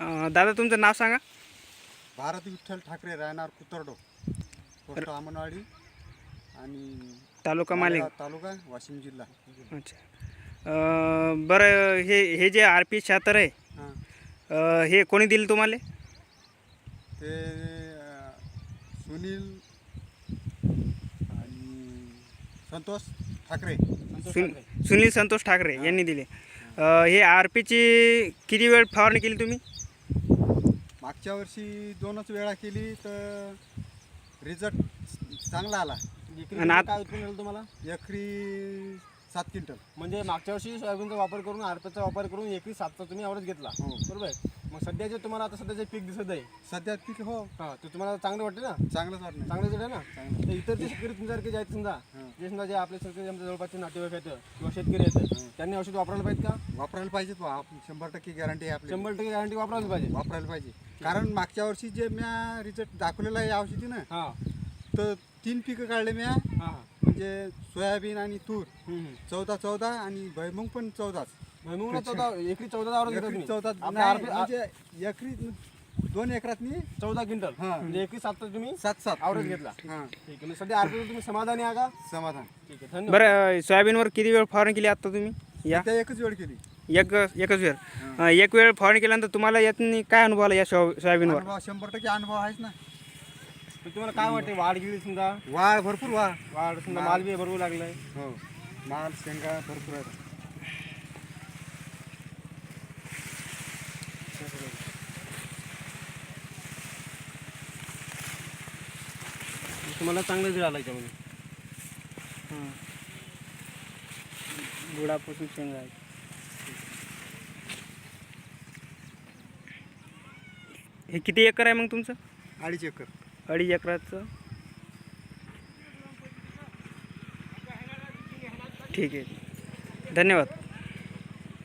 अं, दादा तुमचं नाव सांगा. भारत विठ्ठल ठाकरे राहणार कुतरडो. पोस्ट आमनवाडी आणि तालुका मालिक मालेगाव. तालुका वाशिम जिल्हा. अच्छा. अं, बरं हे हे जे आर पी शहात्तर आहे हां. अं, हे कोणी दिलं तुम्हाला? ते अं, सुनील आणि संतोष ठाकरे. सुन सुनील संतोष ठाकरे यांनी दिले. अं, हे आर पीची किती वेळ फवारणी केली तुम्ही? मागच्या वर्षी दोनच वेळा केली तर रिझल्ट चांगला आला. आणि आत- काय उत्पन्न झालं तुम्हाला? एकरी सात क्विंटल. म्हणजे मागच्या वर्षी सोयाबीनचा वापर करून आरपीचा वापर करून एकवीस सातचा तुम्ही ॲव्हरेज घेतला. हो. बरोबर आहे? मग सध्या जे तुम्हाला आता सध्या जे पीक दिसत आहे सध्या पीक हो. हा ते तुम्हाला चांगलं वाटते ना? चांगलंच वाटलं चांगलं आहे ना. तर इतर जे शेतकरी तुमच्यासारखे जे आहेत समजा. जे समजा जे आपले शेतकरी आमच्या जवळपासचे नातेवाईक आहेत किंवा शेतकरी आहेत त्यांनी औषध वापरायला पाहिजे का? वापरायला पाहिजेत आप- शंभर टक्के गॅरंटी आहे आपली. शंभर टक्के गॅरंटी वापरायला पाहिजे. वापरायला पाहिजे. कारण मागच्या वर्षी जे म्या रिझल्ट दाखवलेला आहे या औषधी ना हां. तर तीन पिकं काढले म्या. हां. हां म्हणजे सोयाबीन आणि तूर. हम्म, हम्म. चौदा चौदा आणि भैमुंग पण चौदाच. भुईमुंगला चौदा एकरी चौदा एकरी तुम्ही. चौदा आपल्या म्हणजे एकरी दोन एकरात मी चौदा क्विंटल. हां. म्हणजे एकरी सातचा तुम्ही सात सात. ॲव्हरेज घेतला. हां. आहे म्हणजे सध्या आरपीवर तुम्ही समाधानी आहे का? समाधान. ठीक आहे धन्यवाद. बरं सोयाबीनवर किती वेळ फवारणी केली आता तुम्ही? या. त्या एकच वेळ केली. एक एकच वेळ. अं, एक वेळ फवारणी केल्यानंतर तुम्हाला यातनी काय अनुभव आला या सो सोयाबीनवर? अनुभव शंभर टक्के अनुभव आहेच ना. तर तुम्हाला काय वाटते वाढ गेली समजा? वाढ भरपूर वाढ. वाढ समजा माल बी बरोबर लागलाय. हो. माल शेंगा भरपूर आहे तुम्हाला चांगलं वेळ आला याच्यामध्ये गुळापासून शेंगा आहे. हे किती एकर आहे मग तुमचं? अडीच एकर. अडीच एकराचं? ठीक आहे. धन्यवाद.